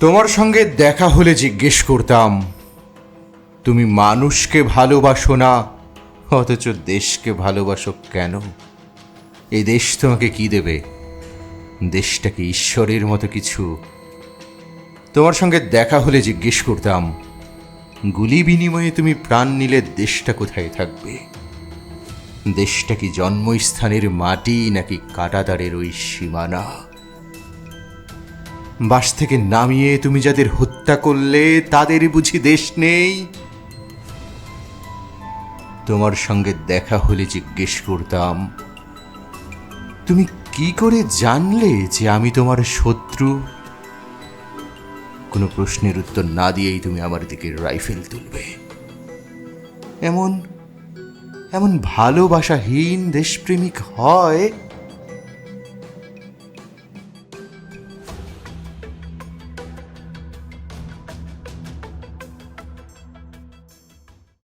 তোমার সঙ্গে দেখা হলে জিজ্ঞেস করতাম, তুমি মানুষকে ভালোবাসো না, অথচ দেশকে ভালোবাসো কেন? এই দেশ তোমাকে কি দেবে? দেশটা কি ঈশ্বরের মতো কিছু? তোমার সঙ্গে দেখা হলে জিজ্ঞেস করতাম, গুলি বিনিময়ে তুমি প্রাণ নিলে দেশটা কোথায় থাকবে? দেশটা কি জন্মস্থানের মাটি নাকি কাটাতারের ওই সীমানা? বাস থেকে নামিয়ে তুমি যাদের হত্যা করলে, তাদের বুঝি দেশ নেই? তোমার সঙ্গে দেখা হলে জিজ্ঞেস করতাম, তুমি কি করে জানলে যে আমি তোমার শত্রু? কোনো প্রশ্নের উত্তর না দিয়েই তুমি আমার দিকে রাইফেল তুলবে। এমন এমন ভালোবাসাহীন দেশপ্রেমিক হয়